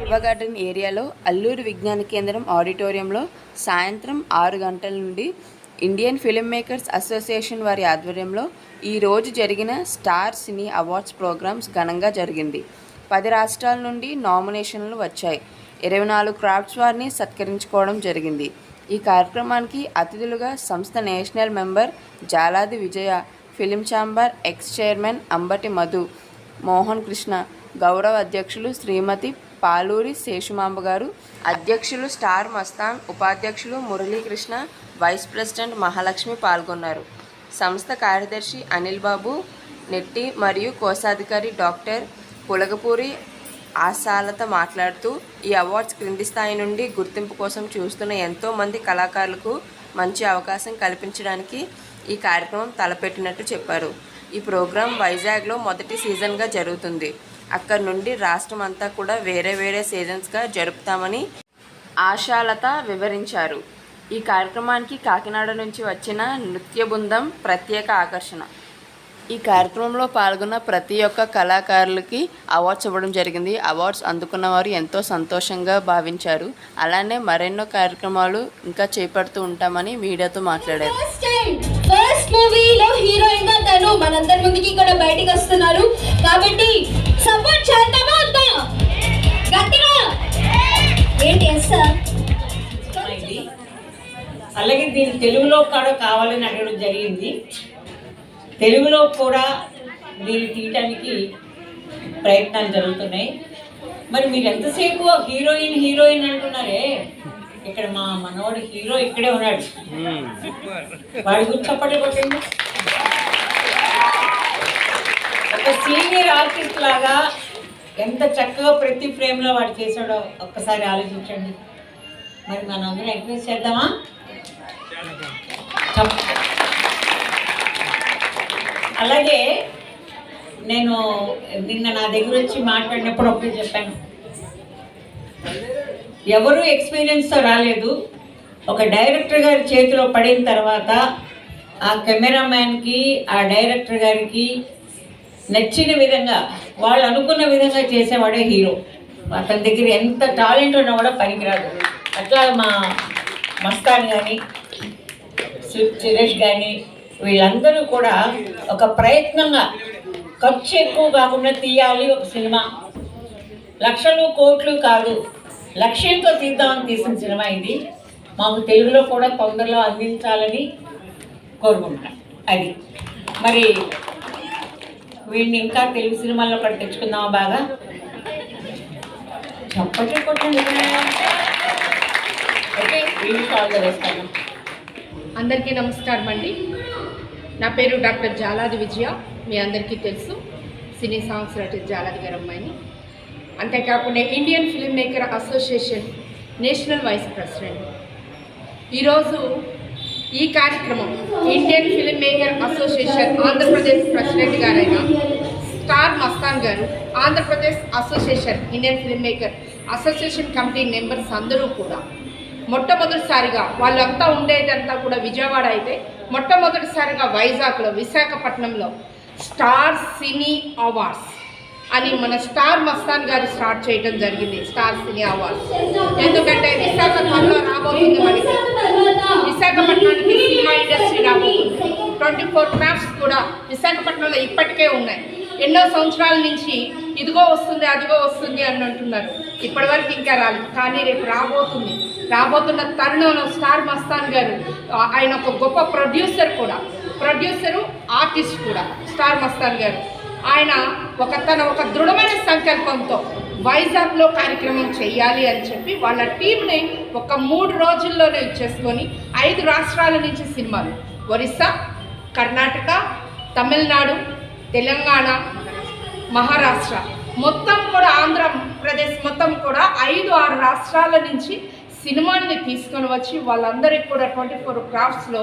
యువ గార్డెన్ ఏరియాలో అల్లూరు విజ్ఞాన కేంద్రం ఆడిటోరియంలో సాయంత్రం ఆరు గంటల నుండి ఇండియన్ ఫిల్మ్ మేకర్స్ అసోసియేషన్ వారి ఆధ్వర్యంలో ఈరోజు జరిగిన స్టార్ సినీ అవార్డ్స్ ప్రోగ్రామ్స్ ఘనంగా జరిగింది. పది రాష్ట్రాల నుండి నామినేషన్లు వచ్చాయి. ఇరవై నాలుగు క్రాఫ్ట్స్ వారిని సత్కరించుకోవడం జరిగింది. ఈ కార్యక్రమానికి అతిథులుగా సంస్థ national member Jaladi Vijaya film chamber ex chairman Ambati Madhu Mohan Krishna గౌరవ అధ్యక్షులు శ్రీమతి పాలూరి శేషుమాంబ గారు అధ్యక్షులు స్టార్ మస్తాన్ ఉపాధ్యక్షులు మురళీకృష్ణ వైస్ ప్రెసిడెంట్ మహాలక్ష్మి పాల్గొన్నారు. సంస్థ కార్యదర్శి అనిల్ బాబు నెట్టి మరియు కోశాధికారి డాక్టర్ పులగపూరి ఆశాలత మాట్లాడుతూ ఈ అవార్డ్స్ క్రింది స్థాయి నుండి గుర్తింపు కోసం చూస్తున్న ఎంతోమంది కళాకారులకు మంచి అవకాశం కల్పించడానికి ఈ కార్యక్రమం తలపెట్టినట్టు చెప్పారు. ఈ ప్రోగ్రాం వైజాగ్లో మొదటి సీజన్గా జరుగుతుంది. అక్కడి నుండి రాష్ట్రం అంతా కూడా వేరే వేరే సీజన్స్గా జరుపుతామని ఆశాలత వివరించారు. ఈ కార్యక్రమానికి కాకినాడ నుంచి వచ్చిన నృత్య బృందం ప్రత్యేక ఆకర్షణ. ఈ కార్యక్రమంలో పాల్గొన్న ప్రతి ఒక్క కళాకారులకి అవార్డ్స్ ఇవ్వడం జరిగింది. అవార్డ్స్ అందుకున్న వారు ఎంతో సంతోషంగా భావించారు. అలానే మరెన్నో కార్యక్రమాలు ఇంకా చేపడుతూ ఉంటామని మీడియాతో మాట్లాడారు. ఫస్ట్ మూవీలో హీరోయిన్గా తను మనందరి ముందుకి కూడా బయటికి వస్తున్నారు. కాబట్టి సపోర్ట్ చేద్దామా వద్దా? గట్టిగా! ఏంటి ఎస్ అలాగే దీన్ని తెలుగులో కూడా కావాలని అడగడం జరిగింది. తెలుగులో కూడా దీన్ని తీయటానికి ప్రయత్నాలు జరుగుతున్నాయి. మరి మీరు ఎంతసేపు హీరోయిన్ హీరోయిన్ అంటున్నారే? ఇక్కడ మా మనవాడు హీరో ఇక్కడే ఉన్నాడు. వాడి గురించి చప్పట్లు కొట్టండి. ఒక సీనియర్ ఆర్టిస్ట్ లాగా ఎంత చక్కగా ప్రతి ఫ్రేమ్లో వాడు చేశాడో ఒక్కసారి ఆలోచించండి. మరి మనం అందరం ఎంకరేజ్ చేద్దామా అలాగే నేను నిన్న నా దగ్గర వచ్చి మాట్లాడినప్పుడు ఒకటి చెప్పాను. ఎవరు ఎక్స్పీరియన్స్తో రాలేదు. ఒక డైరెక్టర్ గారి చేతిలో పడిన తర్వాత ఆ కెమెరామ్యాన్కి ఆ డైరెక్టర్ గారికి నచ్చిన విధంగా వాళ్ళు అనుకున్న విధంగా చేసేవాడే హీరో అతని దగ్గర ఎంత టాలెంట్ ఉన్నా కూడా పనికిరాదు. అట్లా మా మస్తాన్ కానీ సురేష్ కానీ వీళ్ళందరూ కూడా ఒక ప్రయత్నంగా ఖర్చు ఎక్కువ కాకుండా తీయాలి ఒక సినిమా. లక్షలు కోట్లు కాదు. లక్ష్యంతో తీద్దామని తీసిన సినిమా ఇది. మాకు తెలుగులో కూడా తొందరలో అందించాలని కోరుకుంటున్నాను అది. మరి వీడిని ఇంకా తెలుగు సినిమాల్లో కూడా తెచ్చుకుందామా బాగా? చప్పట్లు కొట్టండి ఓకే వీడికి ఆల్ ద బెస్ట్ అందరికీ నమస్కారం అండి. నా పేరు డాక్టర్ జాలాది విజయ. మీ అందరికీ తెలుసు. సినీ సాంగ్స్ నటి జాలాది గారు అమ్మాయిని. అంతేకాకుండా Indian film maker association national vice president ఈరోజు ఈ కార్యక్రమం Indian film maker association Andhra Pradesh president గారైన star Mastan garu Andhra Pradesh association Indian film maker association committee members అందరూ కూడా. మొట్టమొదటిసారిగా వాళ్ళంతా ఉండేదంతా కూడా విజయవాడ అయితే మొట్టమొదటిసారిగా వైజాగ్లో విశాఖపట్నంలో స్టార్ సినీ అవార్డ్స్ అది మన స్టార్ మస్తాన్ గారు స్టార్ట్ చేయడం జరిగింది స్టార్ సినీ అవార్డ్స్. ఎందుకంటే విశాఖపట్నంలో రాబోతుంది మనకి. విశాఖపట్నానికి సినిమా ఇండస్ట్రీ రాబోతుంది. ట్వంటీ ఫోర్ మ్యాప్స్ కూడా విశాఖపట్నంలో ఇప్పటికే ఉన్నాయి. ఎన్నో సంవత్సరాల నుంచి ఇదిగో వస్తుంది అదిగో వస్తుంది అని అంటున్నారు. ఇప్పటివరకు ఇంకా రాలేదు. కానీ రేపు రాబోతుంది. రాబోతున్న తరుణంలో స్టార్ మస్తాన్ గారు ఆయన ఒక గొప్ప ప్రొడ్యూసర్ కూడా. ప్రొడ్యూసరు ఆర్టిస్ట్ కూడా. స్టార్ మస్తాన్ గారు. ఆయన ఒక తన ఒక దృఢమైన సంకల్పంతో వైజాగ్లో కార్యక్రమం చేయాలి అని చెప్పి వాళ్ళ టీంని ఒక మూడు రోజుల్లోనే ఇచ్చేసుకొని ఐదు రాష్ట్రాల నుంచి సినిమాలు. ఒరిస్సా కర్ణాటక తమిళనాడు తెలంగాణ మహారాష్ట్ర. మొత్తం కూడా ఆంధ్రప్రదేశ్ మొత్తం కూడా ఐదు ఆరు రాష్ట్రాల నుంచి సినిమాని తీసుకొని వచ్చి వాళ్ళందరికీ కూడా ట్వంటీ ఫోర్ క్రాఫ్ట్స్లో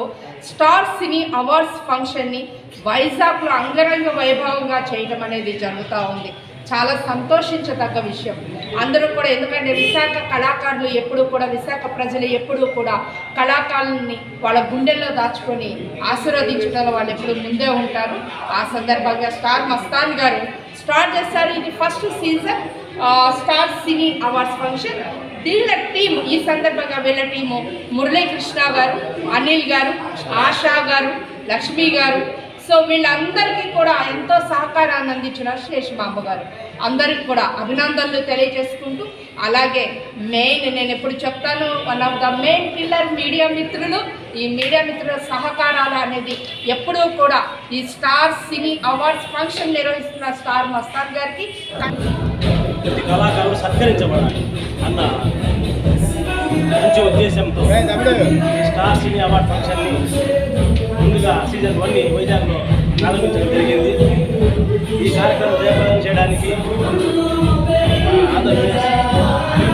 స్టార్ సినీ అవార్డ్స్ ఫంక్షన్ని వైజాగ్లో అంగరంగ వైభవంగా చేయడం అనేది జరుగుతూ ఉంది. చాలా సంతోషించదగ్గ విషయం. అందరూ కూడా ఎందుకంటే విశాఖ కళాకారులు ఎప్పుడూ కూడా విశాఖ ప్రజలు ఎప్పుడూ కూడా కళాకారుల్ని వాళ్ళ గుండెల్లో దాచుకొని ఆశీర్వదించడంలో వాళ్ళు ఎప్పుడు ముందే ఉంటారు. ఆ సందర్భంగా స్టార్ మస్తాన్ గారు స్టార్ట్ చేస్తారు ఇది first season. Star cine awards function. వీళ్ళ టీం ఈ సందర్భంగా వీళ్ళ టీము మురళీకృష్ణ గారు అనిల్ గారు ఆశా గారు లక్ష్మి గారు. సో వీళ్ళందరికీ కూడా ఎంతో సహకారాన్ని అందించిన బాబు గారు. అందరికి కూడా అభినందనలు తెలియజేసుకుంటూ అలాగే మెయిన్ నేను ఎప్పుడు చెప్తాను one of the main pillar media మిత్రులు. ఈ మీడియా మిత్రుల సహకారాలు అనేది ఎప్పుడూ కూడా ఈ స్టార్ సినీ అవార్డ్స్ ఫంక్షన్ నిర్వహిస్తున్న స్టార్ మస్తాన్ గారికి. ప్రతి కళాకారుడు సత్కరించబడాలి అన్న మంచి ఉద్దేశంతో స్టార్ సినీ అవార్డ్ ఫంక్షన్ని ముందుగా సీజన్ వన్ వైజాగ్లో ప్రారంభించడం జరిగింది. ఈ కార్యక్రమం జయప్రదం చేయడానికి ఆంధ్రప్రదేశ్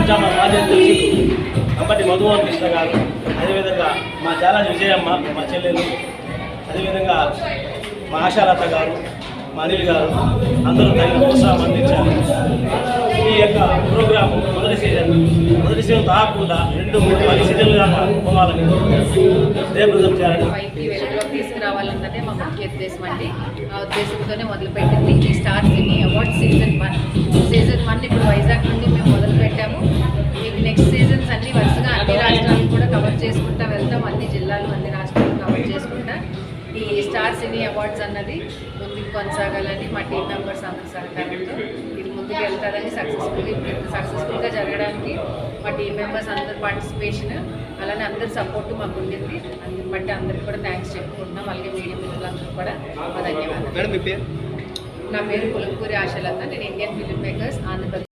ఛాంబర్ మాజీ అధ్యక్షుడు అంబటి మధుమోహన్ కృష్ణ గారు అదేవిధంగా మా జాలాజీ విజయమ్మ మా చెల్లెలు అదేవిధంగా మా ఆశాలత గారు మా అనిల్ గారు అందరూ తగిన ప్రోత్సాహం అందించారు. ఈ యొక్క ప్రోగ్రాం మొదటి సీజన్. మొదటి సీజన్ కాకుండా రెండు మూడు పది సీజన్లు దాకా పోవాలని జయప్రదం చేయాలని. తీసుకురావాలన్నదే మా ముఖ్య ఉద్దేశం అండి. ఆ ఉద్దేశంతోనే మొదలుపెట్టింది ఈ star cine award season one. Season one ఇప్పుడు వైజాగ్ నుండి మేము మొదలు పెట్టాము ఇవి నెక్స్ట్ సీజన్స్ అన్ని వరుసగా అన్ని రాష్ట్రాలు కూడా కవర్ చేసుకుంటా వెళ్తాం. అన్ని జిల్లాలు అన్ని రాష్ట్రాలు కవర్ చేసుకుంటా. ఈ స్టార్ సినీ అవార్డ్స్ అన్నది ముందుకు కొనసాగాలని మా టీం మెంబర్స్ అందరి సహకారంతో ముందుకు వెళ్తారని సక్సెస్ఫుల్ సక్సెస్ఫుల్గా జరగడానికి మా టీం మెంబర్స్ అందరి పార్టిసిపేషన్ అలానే అందరి సపోర్ట్ మాకు ఉండింది. అందుని బట్టి అందరికి కూడా థ్యాంక్స్ చెప్పుకుంటున్నాం. అలాగే మీడియా మిత్రులందరూ కూడా ధన్యవాదాలు. నా పేరు పులంపూరి ఆశలత. నేను ఇండియన్ ఫిల్మ్ మేకర్స్ ఆంధ్రప్రదేశ్